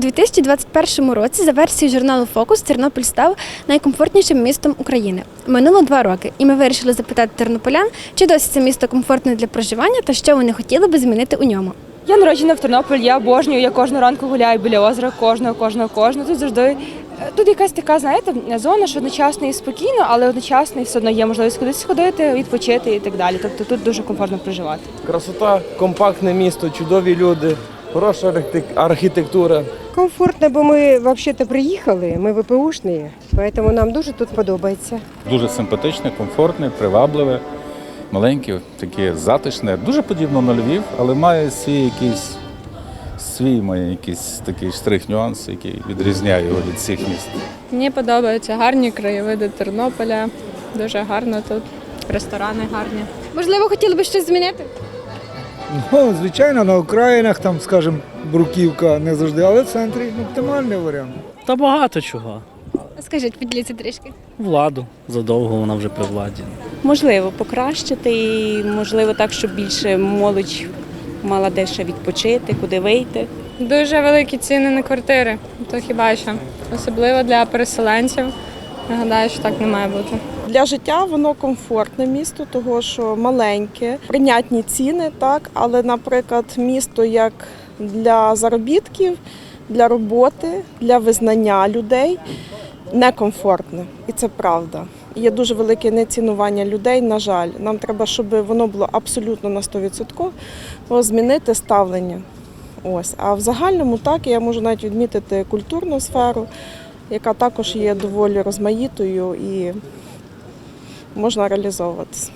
2021 році за версією журналу Фокус Тернопіль став найкомфортнішим містом України. Минуло два роки, і ми вирішили запитати тернополян, чи досі це місто комфортне для проживання та що вони хотіли би змінити у ньому. Я народжена в Тернополі, я обожнюю, я кожного ранку гуляю біля озера, кожного, кожного, кожного. Тут завжди е, тут якась така, знаєте, зона, що одночасно і спокійно, але одночасно і все одно є можливість кудись сходити, відпочити і так далі. Тобто тут дуже комфортно проживати. Красота, компактне місто, чудові люди, хороша архітектура. Комфортно, бо ми взагалі-то приїхали, ми ВПУшні, тому нам дуже тут подобається. Дуже симпатичне, комфортне, привабливе, маленьке, таке затишне. Дуже подібно на Львів, але має свій якийсь свій має якийсь такий штрих нюанс, який відрізняє його від всіх міст. Мені подобаються гарні краєвиди Тернополя. Дуже гарно тут. Ресторани гарні. Можливо, хотіли би щось змінити? Ну, звичайно, на окраїнах, там, скажімо, бруківка не завжди, але в центрі оптимальний варіант. Та багато чого. Скажіть, поділіться трішки. Владу задовго вона вже при владі. можливо покращити і можливо так, щоб більше молодь мала де ще відпочити, куди вийти. Дуже великі ціни на квартири. То хіба що. Особливо для переселенців. Я гадаю, що так не має бути. Для життя воно комфортне місто, того що маленьке, прийнятні ціни, так, але, наприклад, місто як для заробітків, для роботи, для визнання людей некомфортне. І це правда. Є дуже велике нецінування людей, на жаль. Нам треба, щоб воно було абсолютно на 100% змінити ставлення. Ось. А в загальному так я можу навіть відмітити культурну сферу, яка також є доволі розмаїтою і можна реалізовуватися.